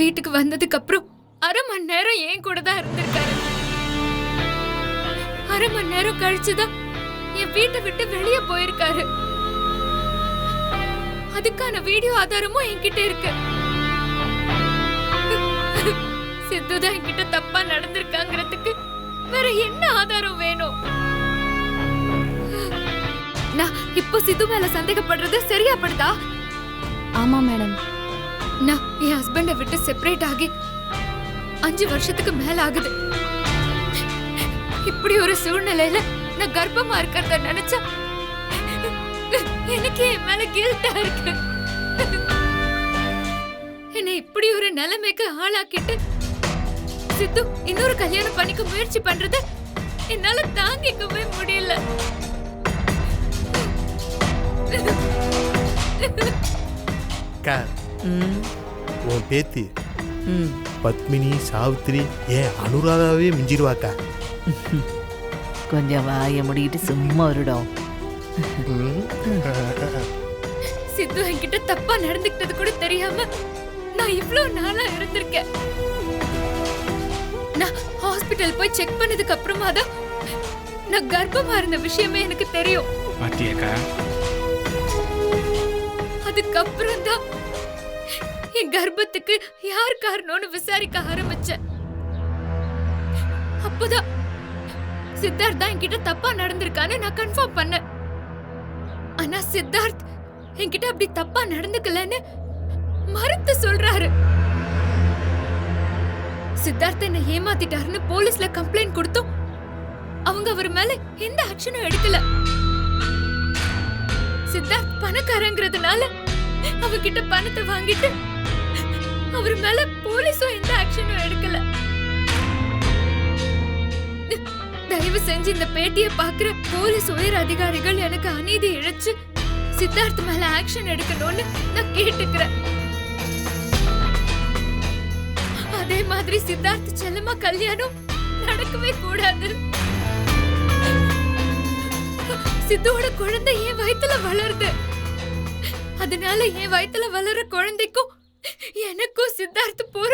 வீட்டுக்கு வந்ததுக்கு அப்புறம் அரை மணி நேரம் ஏன் கூட தான் இருந்திருக்காரு. அரை மணி நேரம் கழிச்சுதான் என் வீட்டை விட்டு வெளியே போயிருக்காரு. அதுக்கான வீடியோ ஆதாரமும் என்கிட்ட இருக்கு. சித்து தான் என்கிட்ட தப்பா நடந்திருக்காங்கிறதுக்கு வேற என்ன ஆதாரம் வேணும்? நான் இப்போ சித்து மேல சந்தேகப்படுறது சரியா படுதா ஆமா மேடம். நான் என் ஹஸ்பண்டை விட்டு செப்பரேட் ஆகி அஞ்சு வருஷத்துக்கு மேல ஆகுது. இப்படி ஒரு சூழ்நிலையில நான் கர்ப்பமா இருக்கிறத நினைச்சா எனக்கு என் மேல கில்ட்டா இருக்கு. என்னை இப்படி ஒரு நிலைமைக்கு ஆளாக்கிட்டு சித்து இன்னொரு கல்யாணம் பண்ணிக்க முயற்சி பண்றது என்னால தாங்கிக்கவே முடியல. அக்கா உன் பேத்தி ம். பத்மினி சாவித்திரி ஏன் அனுராதாவே மிஞ்சிருவாக்கா? கொஞ்சம் வாய முடிக்கிட்டு சும்மா வருடம். சித்து என்கிட்ட தப்பா நடந்துக்கிட்டது கூட தெரியாம நான் இவ்ளோ நாளா இருந்திருக்கேன். நான் ஹாஸ்பிடல் போய் செக் பண்ணதுக்கு அப்புறமா தான் நான் கர்ப்பமா இருந்த விஷயமே எனக்கு தெரியும். பாத்தியாக்கா? அதுக்கப்புறம் தான் என் கர்ப்பத்துக்கு யார் காரணம்னு விசாரிக்க ஆரம்பிச்சேன் அப்போதான் சித்தார்த் தான் என்கிட்ட தப்பா நடந்திருக்கான்னு நான் கன்ஃபார்ம் பண்ணேன் ஆனா சித்தார்த் என்கிட்ட அப்படி தப்பா நடந்துக்கலன்னு மறுத்து சொல்றாரு. சித்தார்த் என்ன ஏமாத்திட்டாருன்னு போலீஸ்ல கம்ப்ளைண்ட் கொடுத்தோம் அவங்க அவர் மேல எந்த ஆக்ஷனும் எடுக்கல. சித்தார்த் பணக்காரங்கிறதுனால அவகிட்ட பணத்தை வாங்கிட்டு அவர் மேல போலீஸும் எந்த ஆக்ஷனும் எடுக்கல. தயவு செஞ்சு இந்த பேட்டியை பாக்குற போலீஸ் உயர் அதிகாரிகள் எனக்கு அநீதி இழைச்சு சித்தார்த் மேல ஆக்ஷன் எடுக்கணும்னு நான் கேட்டுக்கிறேன். அதே மாதிரி சித்தார்த் செல்லமா கல்யாணம் நடக்கவே கூடாது. சித்தோட குழந்தை என் வயித்துல வளருது. அதனால என் வயித்துல வளர குழந்தைக்கும் எனக்கும் சித்தார்த் போற